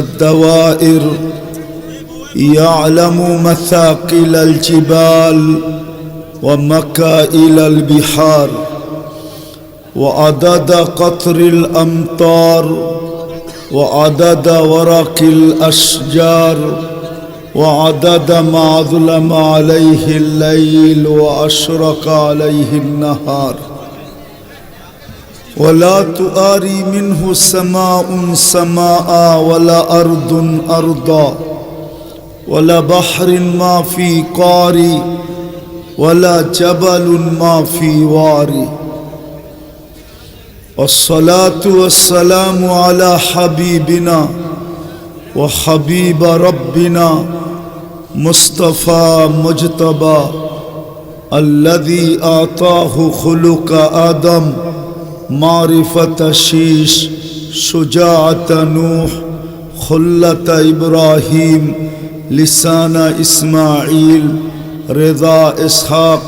الدوائر يعلم مثاقل الجبال ومكائل البحار وعدد قطر الأمطار وعدد ورق الأشجار وعدد ما ظلم عليه الليل وأشرق عليه النهار. ولا تؤاري منه سماء سماء ولا أرض أرضا ولا بحر ما في قاري ولا جبل ما في واري والصلاة والسلام على حبيبنا وحبيب ربنا مصطفى مجتبى الذي أعطاه خلق آدم معرفة شيش شجاعة نوح خلة إبراهيم لسان إسماعيل رضا إسحاق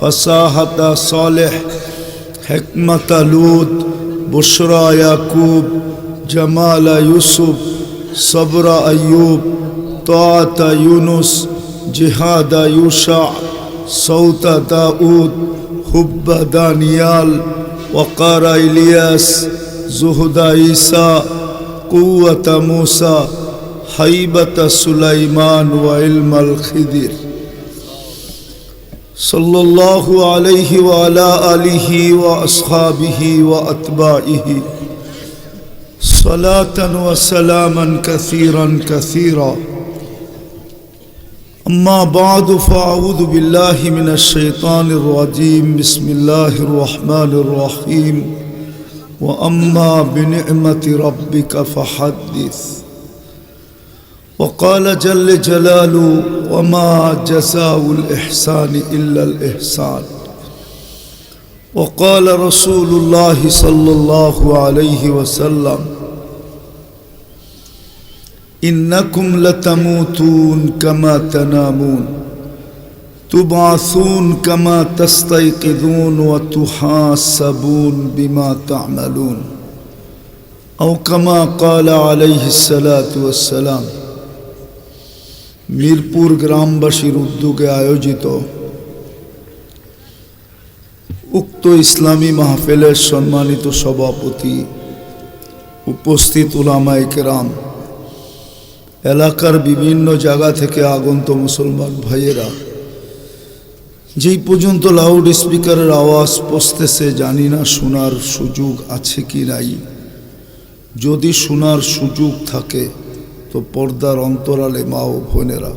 فصاحة صالح حكمة لوط بشرى يعقوب جمال يوسف صبر أيوب طاعة يونس جهاد يوشع صوت داود حب دانيال وقار إلياس زهد عيسى قوة موسى حيبة سليمان وعلم الخضر صلى الله عليه وعلى آله وأصحابه وأتباعه. صلاة وسلاما كثيرا كثيرا. أما بعد فأعوذ بالله من الشيطان الرجيم. بسم الله الرحمن الرحيم. وأما بنعمة ربك فحدث. وقال جل جلاله وما جزاء الإحسان إلا الإحسان. وقال رسول الله صلى الله عليه وسلم ইন্নাকুম লতামুতুন কামা তানামুন তুবাসুন কামা তাস্তাইকিদুন ওয়া তুহাসাবুন বিমা তা'মালুন আও কামা ক্বালা আলাইহিস সালাতু ওয়াস সালাম মিরপুর গ্রামবাসীর উদ্যোগে আয়োজিত উক্ত ইসলামী মাহফিলের সম্মানিত সভাপতি, উপস্থিত উলামায়ে কেরাম এলাকার বিভিন্ন জায়গা থেকে আগন্ত মুসলমান ভাইয়েরা, যেই পর্যন্ত লাউড স্পিকারের আওয়াজ পৌঁছতেছে, জানি না শোনার সুযোগ আছে কি নাই। যদি শোনার সুযোগ থাকে, তো পর্দার অন্তরালে মা ও বোনেরা